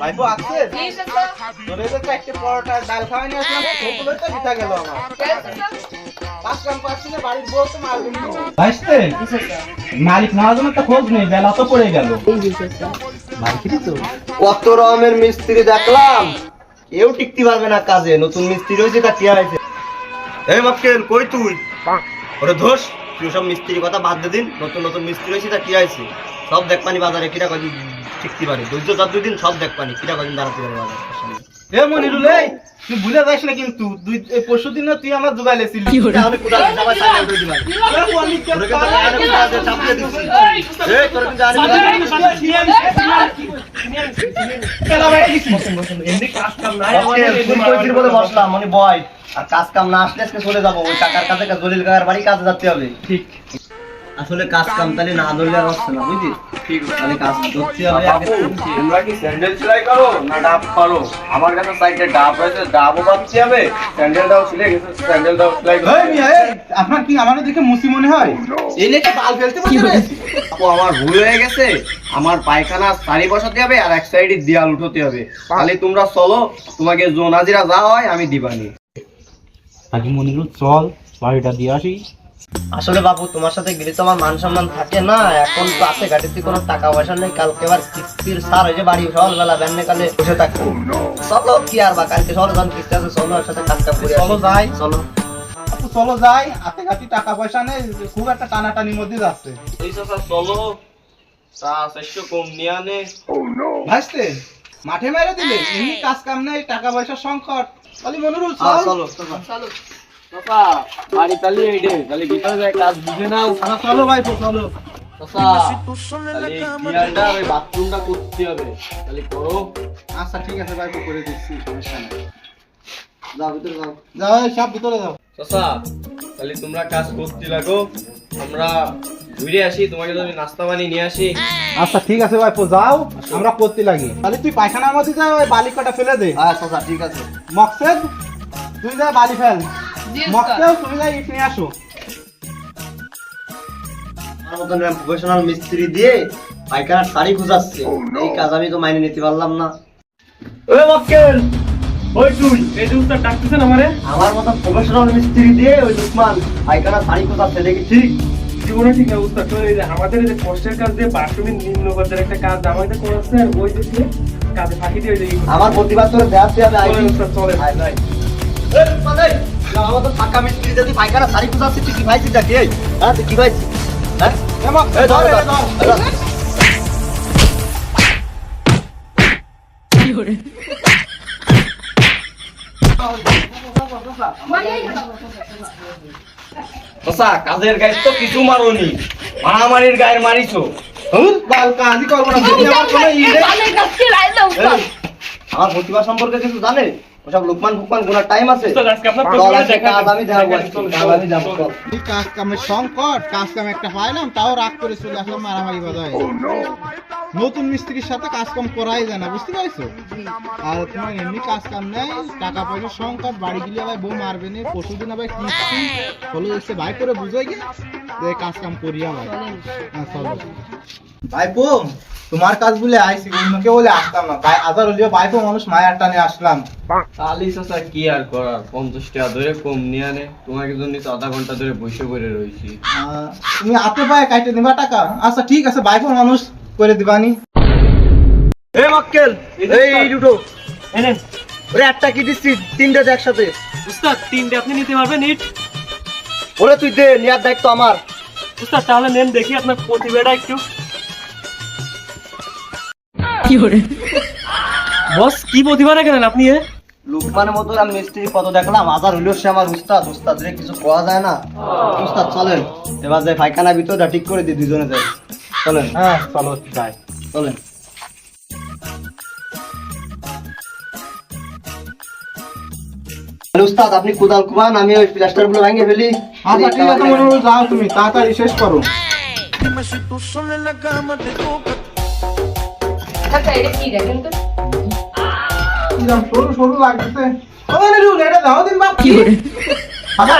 ভাইপো আছে? তোরে তো চারটে পরোটা ডাল খাওয়াই নিয়ে আসলাম ওগুলোই তো জিতা গেল আমার। কাজ কাম না বাড়ির বউ তো মারবে ভাইস্তে মালিক নেওয়ার জন্য তো খোঁজ নেই বেলা তো পড়ে গেল। কত রকমের মিস্ত্রি দেখলাম। কেউ টিকতে পারবে না কাজে নতুন মিস্ত্রি হয়েছে তা কি হয়েছে। এই মক্কেল কই তুই? ওরে ধোস তুই সব মিস্ত্রির কথা বাদ দে দিন নতুন নতুন মিস্ত্রি হয়েছে তা কি হয়েছে। সব দেখ পানি বাজারে কিরা কদিন পারে ধৈর্য চার দুই দিন সব দেখ পানি। কিরা কদিন দাঁড়াতে পারে বাজারে এ মনিরুল এই তুই ভুলে যাস না কিন্তু দুই পরশু দিন তুই আমার জোগাইলেছিলি তাহলে কোথায় যাবার আছে? চাপিয়ে। এই, তোর কিন্তু মনে বয়। আর কাজ কাম না আসলে আজকে চলে যাব। ওই কাকার কাছে জলিল কাকার বাড়ি কাজে যেতে হবে। ঠিক। আসলে কাজ কাম তাহলে না ধরলে আর হচ্ছে না বুঝলি? তাহলে কাজ ধরতে হবে আগে। তোমরা কি স্যান্ডেল সেলাই করো না ডাব পারো? আমার কাছে সাইডে ডাব রয়েছে ডাবও বাঁধতে হবে। স্যান্ডেলটাও সিলে গেছে স্যান্ডেলটাও সেলাই করতে এই মিয়া, এই, আপনার কি আমাদের দেখে মুসি মনে হয়? এই লেখা বাল ফেলতে পারবে আপু আমার ভুল হয়ে গেছে। আমার পায়খানা সারি বসাতে হবে আর এক সাইডে দেয়াল উঠাতে হবে। তাহলে তোমরা চলো তোমাকে জোনাজিরা যা হয় আমি দিবানি। আগে মনিরুল চল বাড়িটা দিয়ে আসি। আসলে বাবু তোমার সাথে গেলে তো আমার মান সম্মান থাকে না। এখন তো আছে গাড়িতে কোনো টাকা পয়সা নেই কালকে আবার কিস্তির সার হয়ে যে বাড়ি সকালবেলা ব্যান্ডে কালে বসে থাকব চলো কি আর বা কালকে সকালে যখন কিস্তি আছে চলো ওর সাথে কাজটা করে চলো যাই। চলো। চলো যাই। হাতে কাটি টাকা পয়সা নেই খুব একটা টানাটানির মধ্যে যাচ্ছে। এই চাচা চলো। চা চারশো কম নিয়ে আনে। ভাসতে মাঠে মেরে দিলে এমনি কাজ কাম নেই টাকা পয়সার সংকট। তাহলে মনিরুল হ্যাঁ, চল। চলো চলো। চাচা বাড়ি তাহলে এইটে তাহলে ভিতরে যায় কাজ বুঝে নাও। চলো ভাই চলো। চাচা তাহলে গিয়ারটা ওই বাথরুমটা করতে হবে। তাহলে করো। আচ্ছা ঠিক আছে ভাই করে দিচ্ছি সমস্যা নেই। যাও ভিতরে যাও। যাও সব ভিতরে যাও। চাচা তাহলে তোমরা কাজ করতে লাগো। আমরা ঘুরে আসি তোমাকে যদি নাস্তা বানিয়ে নিয়ে আসি। আচ্ছা ঠিক আছে ভাই যাও আমরা করতে লাগি। তাহলে তুই পায়খানার মধ্যে যা ওই বালি কটা ফেলে দে। হ্যাঁ ঠিক আছে। মকসেদ তুই যা বালি ফেল। মকসেদ তুমি যা ইট নিয়ে আসো। আমার মতন প্রফেশনাল মিস্ত্রি দিয়ে পায়খানার শাড়ি খুঁজাচ্ছে। এই কাজ আমি তো মাইনে নিতে পারলাম না। ওই মক্কেল ওই তুই এই ডাকতেছেন আমারে? আমার মতন প্রফেশনাল মিস্ত্রি দিয়ে ওই শাড়ি খুঁজাচ্ছে দেখি। ঠিক জীবনে ঠিক না উস্তাদ তো এই যে আমাদের এই যে কষ্টের কাজ দিয়ে বাথরুমের নিম্ন পর্যায়ের একটা কাজ আমাদের করাচ্ছে আর ওই যে কাজে ফাঁকি দিয়ে ওই যে আমার প্রতিবাদ করে দেখাতে হবে আই ভাই। উস্তাদ আমার মতন ফাঁকা মিস্ত্রি যদি পায়খানা শাড়ি খুঁজাচ্ছে তুই কি ভাইছিস নাকি? হ্যাঁ তুই কি ভাইছিস? হ্যাঁ? এ মকসেদ, এই, ধর, ধর, ধর, ধর। ধর। চাচা কাজের গায়ে তো কিছু মারোনি। মারামারির গায়ের মারিছো। বাল কাজই করব না আমার প্রতিভা সম্পর্কে কিছু জানে? ওসব লোকমান ফুকমান গোনার টাইম আছে। আমি কাজ কামের সংকট কাজ কাম একটা হয় না তাও রাগ করে চলে আসলাম মারামারি বাজায় নতুন মিস্ত্রির সাথে কাজ কাম করাই যায় না বুঝতে পারছ? আর তোমার এমনি কাজ কাম নেই টাকা পয়সার সংকট বাড়ি গেলে আবার বউ মারবে না পরশু দিন আবার কিস্তি চলো এসে ভাই করে বুঝাই গে যে কাজ কাম করিয়া ভাই। হ্যাঁ চলো। ভাইপো তোমার কাজ বলে আইসি অন্যকে বলে আসতাম না। ভাই আজার হলিও ভাইপো মানুষ মায়ার টানে আসলাম। তাহলে চাচা কি আর করার? পঞ্চাশ টাকা ধরে কম নিয়ে আনে তোমাকে জন্য তো আধা ঘণ্টা ধরে বসে পড়ে রয়েছি। আহ, তুমি হাতে পায়ে কাইটে দিবা টাকা? আচ্ছা ঠিক আছে বাইকও মানুষ করে দিবানি। এই মক্কেল এই দুটো। ওরে একটা কি দিচ্ছি? তিনটে দে একসাথে। উস্তাদ তিনটে আপনি নিতে পারবেন ইট। ওরে তুই দে দায়িত্ব আমার। উস্তাদ তাহলে নেন দেখি আপনার প্রতিভাটা একটু। বস কি প্রতিভা রাখেন আপনি এ? লুকমানের মতো আমি মিস্ত্রি কত দেখলাম হাজার হইলেও সে আমার উস্তাদ। উস্তাদ রে কিছু কোয়া যায় না। উস্তাদ চলেন। এবার যাই পায়খানা ভিতরটা ঠিক করে দিই দুজনে যাই। চলেন। হ্যাঁ চলো যাই। চলেন। উস্তাদ আপনি কোদাল কুবান আমি ওই প্লাস্টারগুলো ভেঙে ফেলি। আচ্ছা ঠিক আছে মনে যাও তুমি তাড়াতাড়ি শেষ করো। কিরম সরু সরু লাগতেছে। ও এটা দাও দিন বাপ। কি আচ্ছা